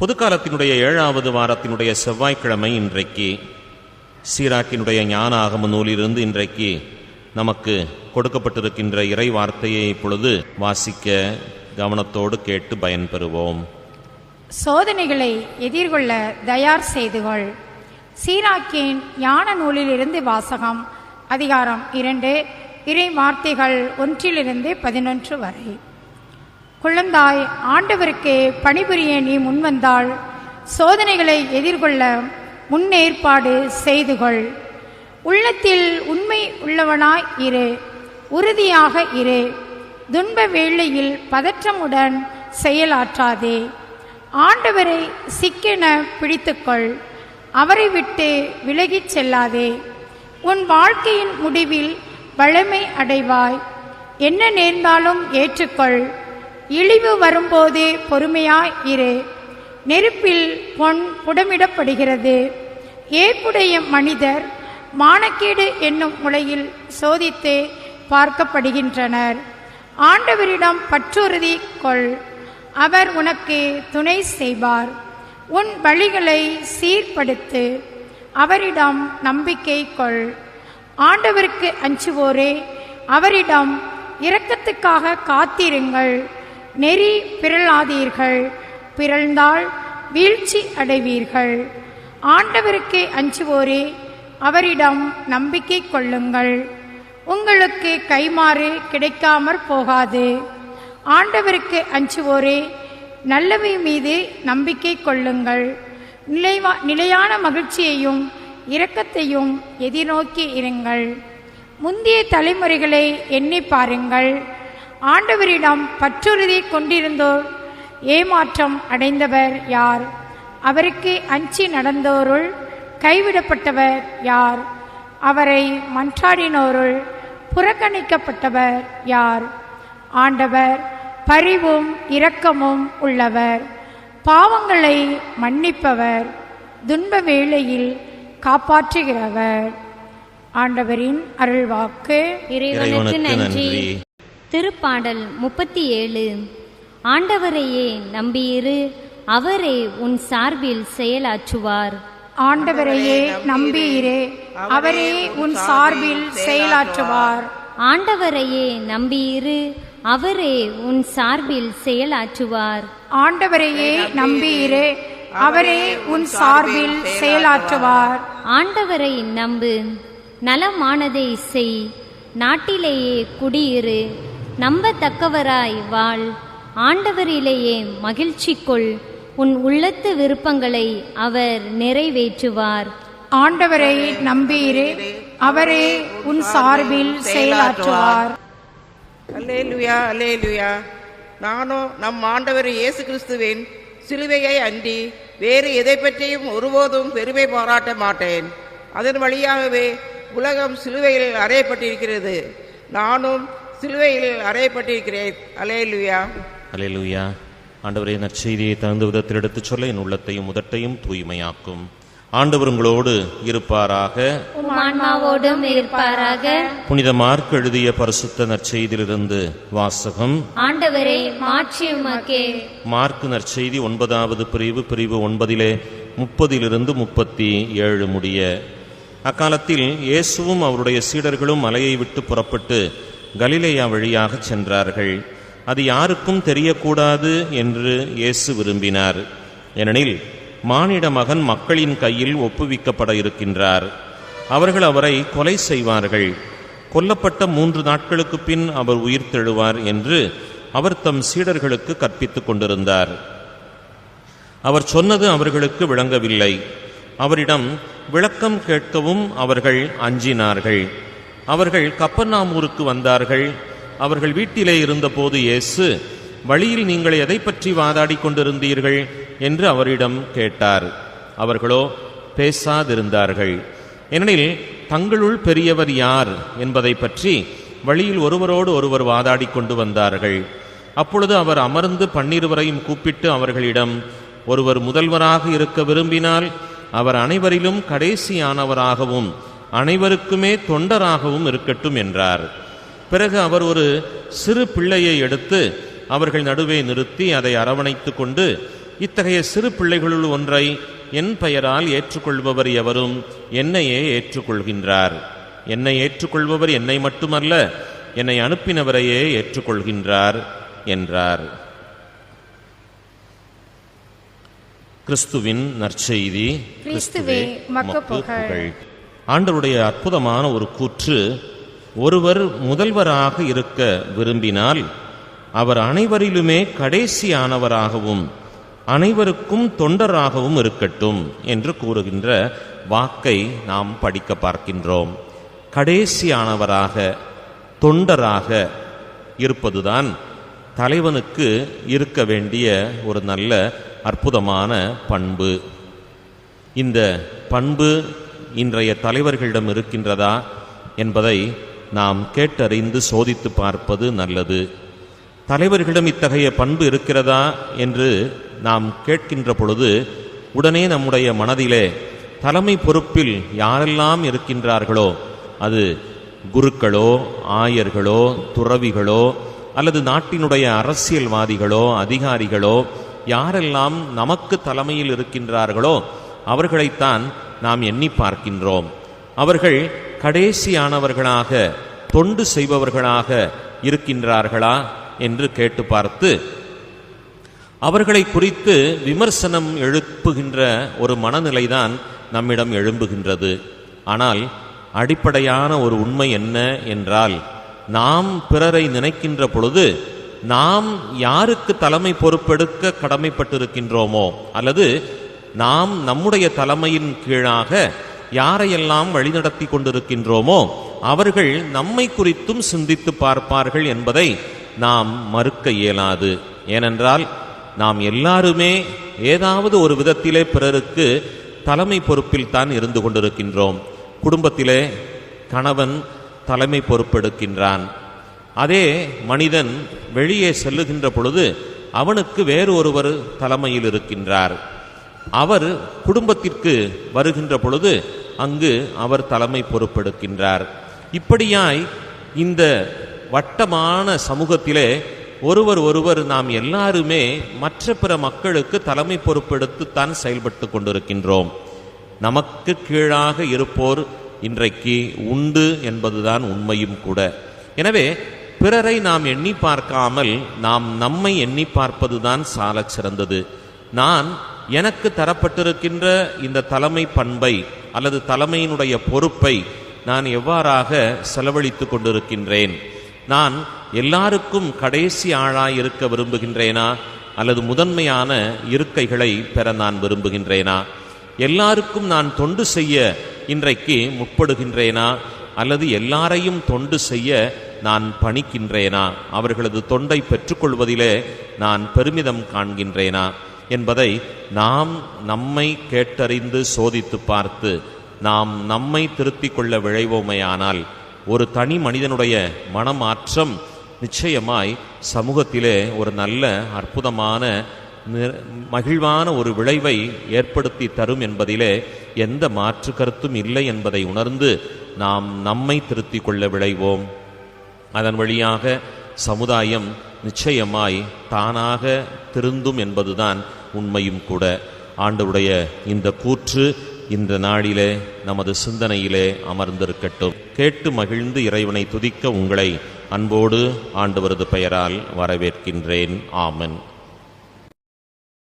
பொதுக்காலத்தினுடைய ஏழாவது வாரத்தினுடைய செவ்வாய்க்கிழமை இன்றைக்கு சீராக்கினுடைய ஞான ஆகம நூலிலிருந்து இன்றைக்கு நமக்கு கொடுக்கப்பட்டிருக்கின்ற இறை வார்த்தையை இப்பொழுது வாசிக்க கவனத்தோடு கேட்டு பயன்பெறுவோம். சோதனைகளை எதிர்கொள்ள தயார் செய்துகொள் சீராக்கின் ஞான நூலிலிருந்து வாசகம் அதிகாரம் இரண்டு இறை வார்த்தைகள் ஒன்றிலிருந்து பதினொன்று வரை. குழந்தாய் ஆண்டவருக்கே பணிபுரிய நீ முன்வந்தால் சோதனைகளை எதிர்கொள்ள முன்னேற்பாடு செய்துகொள். உள்ளத்தில் உண்மை உள்ளவனாய் இரு உறுதியாக இரு. துன்ப வேளையில் பதற்றமுடன் செயலாற்றாதே. ஆண்டவரை சிக்கென பிடித்துக்கொள். அவரை விட்டு விலகிச் செல்லாதே. உன் வாழ்க்கையின் முடிவில் வளமை அடைவாய். என்ன நேர்ந்தாலும் ஏற்றுக்கொள். இழிவு வரும்போது பொறுமையாய் இரு. நெருப்பில் பொன் புடமிடப்படுகிறது. ஏற்புடைய மனிதர் மானக்கேடு என்னும் முறையில் சோதித்து பார்க்கப்படுகின்றனர். ஆண்டவரிடம் பற்றுறுதி கொள். அவர் உனக்கு துணை செய்வார். உன் வழிகளை சீர்படுத்து. அவரிடம் நம்பிக்கை கொள். ஆண்டவருக்கு அஞ்சுவோரே அவரிடம் இரக்கத்துக்காக காத்திருங்கள். நெறி பிறளாதீர்கள் பிறழ்ந்தால் வீழ்ச்சி அடைவீர்கள். ஆண்டவருக்கு அஞ்சுவோரே அவரிடம் நம்பிக்கை கொள்ளுங்கள். உங்களுக்கு கைமாறு கிடைக்காமற் போகாது. ஆண்டவருக்கு அஞ்சுவோரே நல்லவை மீது நம்பிக்கை கொள்ளுங்கள். நிலைவா நிலையான மகிழ்ச்சியையும் இரக்கத்தையும் எதிர்நோக்கி இருங்கள். முந்தைய தலைமுறைகளை எண்ணி பாருங்கள். ஆண்டவரிடம் பற்றுறுதி கொண்டிருந்தோர் ஏமாற்றம் அடைந்தவர் யார்? அவருக்கு அஞ்சி நடந்தோருள் கைவிடப்பட்டவர் யார்? அவரை மன்றாடினோருள் புறக்கணிக்கப்பட்டவர் யார்? ஆண்டவர் பரிவும் இரக்கமும் உள்ளவர் பாவங்களை மன்னிப்பவர் துன்ப வேளையில் காப்பாற்றுகிறவர். ஆண்டவரின் அருள்வாக்கு இறைவனுக்கு நன்றி. திருப்பாடல் முப்பத்தி ஏழு. ஆண்டவரையே நம்பியிரு அவரே உன் சார்பில் செயலாற்றுவார். ஆண்டவரையே நம்பியிரே அவரே உன் சார்பில் செயலாற்றுவார். ஆண்டவரையே நம்பியிரு அவரே உன் சார்பில் செயலாற்றுவார். ஆண்டவரையே நம்பியிரே அவரே உன் சார்பில் செயலாற்றுவார். ஆண்டவரை நம்பு நலமானதை செய் நாட்டிலேயே குடியிரு நம்பத்தக்கவராய் வாழ். ஆண்டவரிலேயே மகிழ்ச்சி கொள் உன் உள்ளத்து விருப்பங்களை அவர் நிறைவேற்றுவார். ஆண்டவரை நம்பியிரே அவரே உன் சார்பில் செயலாற்றுவார். அல்லேலுயா அல்லேலுயா. நானும் நம் ஆண்டவர் இயேசு கிறிஸ்துவின் சிலுவையை அன்றி வேறு எதை பற்றியும் ஒருபோதும் பெருமை பாராட்ட மாட்டேன். அதன் வழியாகவே உலகம் சிலுவையில் அறையப்பட்டிருக்கிறது. நானும் சிலுவையில் அறையப்பட்டிருக்கிறேன். அல்லேலுயா. அல்லேலூயா. ஆண்டவரே நற்செய்தியை தகுந்த விதத்தில் எடுத்துச் சொல்ல என் உள்ளத்தையும் உதட்டையும் தூய்மையாக்கும். ஆண்டவர் உங்களோடு இருப்பாராக. ஆன்மாவோடும் இருப்பாராக. புனித மார்க் எழுதிய பரிசுத்த நற்செய்தியிலிருந்து வாசகம். ஆண்டவரை மாற்றியுமக்கே மார்க் நற்செய்தி ஒன்பதாவது பிரிவு பிரிவு ஒன்பதிலே முப்பதிலிருந்து முப்பத்தி ஏழு முடிய. அக்காலத்தில் இயேசுவும் அவருடைய சீடர்களும் மலையை விட்டு புறப்பட்டு கலிலேயா வழியாக சென்றார்கள். அது யாருக்கும் தெரியக்கூடாது என்று இயேசு விரும்பினார். ஏனெனில் மானிட மகன் மக்களின் கையில் ஒப்புவிக்கப்பட இருக்கின்றார். அவர்கள் அவரை கொலை செய்வார்கள். கொல்லப்பட்ட மூன்று நாட்களுக்கு பின் அவர் உயிர் தெழுவார் என்று அவர் தம் சீடர்களுக்கு கற்பித்துக் கொண்டிருந்தார். அவர் சொன்னது அவர்களுக்கு விளங்கவில்லை. அவரிடம் விளக்கம் கேட்கவும் அவர்கள் அஞ்சினார்கள். அவர்கள் கப்பர்நாமூருக்கு வந்தார்கள். அவர்கள் வீட்டிலே இருந்தபோது இயேசு வழியில் நீங்கள் எதை பற்றி வாதாடி கொண்டிருந்தீர்கள்? என்று அவரிடம் கேட்டார். அவர்களோ பேசாதிருந்தார்கள். ஏனெனில் தங்களுள் பெரியவர் யார் என்பதை பற்றி வழியில் ஒருவரோடு ஒருவர் வாதாடி கொண்டு வந்தார்கள். அப்பொழுது அவர் அமர்ந்து பன்னிருவரையும் கூப்பிட்டு அவர்களிடம் ஒருவர் முதல்வராக இருக்க விரும்பினால் அவர் அனைவரிலும் கடைசியானவராகவும் அனைவருக்குமே தொண்டராகவும் இருக்கட்டும் என்றார். பிறகு அவர் ஒரு சிறு பிள்ளையை எடுத்து அவர்கள் நடுவே நிறுத்தி அதை அரவணைத்து கொண்டு இத்தகைய சிறு பிள்ளைகளுள் ஒன்றை என் பெயரால் ஏற்றுக்கொள்பவர் எவரும் என்னையே ஏற்றுக்கொள்கின்றார். என்னை ஏற்றுக்கொள்பவர் என்னை மட்டுமல்ல என்னை அனுப்பினவரையே ஏற்றுக்கொள்கின்றார் என்றார். கிறிஸ்துவின் நற்செய்தி கிறிஸ்துவே, புகழ். ஆண்டவருடைய அற்புதமான ஒரு கூற்று ஒருவர் முதல்வராக இருக்க விரும்பினால் அவர் அனைவரிலுமே கடைசியானவராகவும் அனைவருக்கும் தொண்டராகவும் இருக்கட்டும் என்று கூறுகின்ற வாக்கை நாம் படிக்க பார்க்கின்றோம். கடைசியானவராக தொண்டராக இருப்பதுதான் தலைவனுக்கு இருக்க வேண்டிய ஒரு நல்ல அற்புதமான பண்பு. இந்த பண்பு இன்றைய தலைவர்களிடம் இருக்கின்றதா என்பதை நாம் கேட்டறிந்து சோதித்து பார்ப்பது நல்லது. தலைவர்களிடம் இத்தகைய பண்பு இருக்கிறதா என்று நாம் கேட்கின்ற பொழுது உடனே நம்முடைய மனதிலே தலைமை பொறுப்பில் யாரெல்லாம் இருக்கின்றார்களோ அது குருக்களோ ஆயர்களோ துறவிகளோ அல்லது நாட்டினுடைய அரசியல்வாதிகளோ அதிகாரிகளோ யாரெல்லாம் நமக்கு தலைமையில் இருக்கின்றார்களோ அவர்களைத்தான் நாம் எண்ணி பார்க்கின்றோம். அவர்கள் கடைசியானவர்களாக தொண்டு செய்பவர்களாக இருக்கின்றார்களா என்று கேட்டு பார்த்து அவர்களை குறித்து விமர்சனம் எழுப்புகின்ற ஒரு மனநிலைதான் நம்மிடம் எழும்புகின்றது. ஆனால் அடிப்படையான ஒரு உண்மை என்ன என்றால் நாம் பிறரை நினைக்கின்ற பொழுது நாம் யாருக்கு தலைமை பொறுப்பெடுக்க கடமைப்பட்டிருக்கின்றோமோ அல்லது நாம் நம்முடைய தலைமையின் கீழாக யாரையெல்லாம் வழிநடத்தி கொண்டிருக்கின்றோமோ அவர்கள் நம்மை குறித்தும் சிந்தித்து பார்ப்பார்கள் என்பதை நாம் மறுக்க இயலாது. ஏனென்றால் நாம் எல்லாருமே ஏதாவது ஒரு விதத்திலே பிறருக்கு தலைமை பொறுப்பில் தான் இருந்து கொண்டிருக்கின்றோம். குடும்பத்திலே கணவன் தலைமை பொறுப்பெடுக்கின்றான். அதே மனிதன் வெளியே செல்லுகின்ற பொழுது அவனுக்கு வேறு ஒருவர் தலைமையில் இருக்கின்றார். அவர் குடும்பத்திற்கு வருகின்ற பொழுது அங்கு அவர் தலைமை பொறுப்பெடுக்கின்றார். இப்படியாய் இந்த வட்டமான சமூகத்திலே ஒருவர் ஒருவர் நாம் எல்லாருமே மற்ற பிற மக்களுக்கு தலைமை பொறுப்பெடுத்துத்தான் செயல்பட்டு கொண்டிருக்கின்றோம். நமக்கு கீழாக இருப்போர் இன்றைக்கு உண்டு என்பதுதான் உண்மையும் கூட. எனவே பிறரை நாம் எண்ணி பார்க்காமல் நாம் நம்மை எண்ணி பார்ப்பதுதான் சாலச் சிறந்தது. நான் எனக்கு தரப்பட்டிருக்கின்ற இந்த தலைமை பண்பை அல்லது தலைமையினுடைய பொறுப்பை நான் எவ்வாறாக செலவழித்து கொண்டிருக்கின்றேன்? நான் எல்லாருக்கும் கடைசி ஆளாய் இருக்க விரும்புகின்றேனா? அல்லது முதன்மையான இருக்கைகளை பெற நான் விரும்புகின்றேனா? எல்லாருக்கும் நான் தொண்டு செய்ய இன்றைக்கு முற்படுகின்றேனா? அல்லது எல்லாரையும் தொண்டு செய்ய நான் பணிக்கின்றேனா? அவர்களது தொண்டை பெற்றுக்கொள்வதிலே நான் பெருமிதம் காண்கின்றேனா? என்பதை நாம் நம்மை கேட்டறிந்து சோதித்து பார்த்து நாம் நம்மை திருத்திக் கொள்ள விழைவோமையானால் ஒரு தனி மனிதனுடைய மனமாற்றம் நிச்சயமாய் சமூகத்திலே ஒரு நல்ல அற்புதமான மகிழ்வான ஒரு விளைவை ஏற்படுத்தி தரும் என்பதிலே எந்த மாற்று கருத்தும் இல்லை என்பதை உணர்ந்து நாம் நம்மை திருத்திக் கொள்ள விளைவோம் அதன் வழியாக சமுதாயம் நிச்சயமாய் தானாக திருந்தும் என்பதுதான் உண்மையும் கூட. ஆண்டவருடைய இந்த கூற்று இந்த நாளிலே நமது சிந்தனையிலே அமர்ந்திருக்கட்டும். கேட்டு மகிழ்ந்து இறைவனை துதிக்க உங்களை அன்போடு ஆண்டவரது பெயரால் வரவேற்கின்றேன். ஆமன்.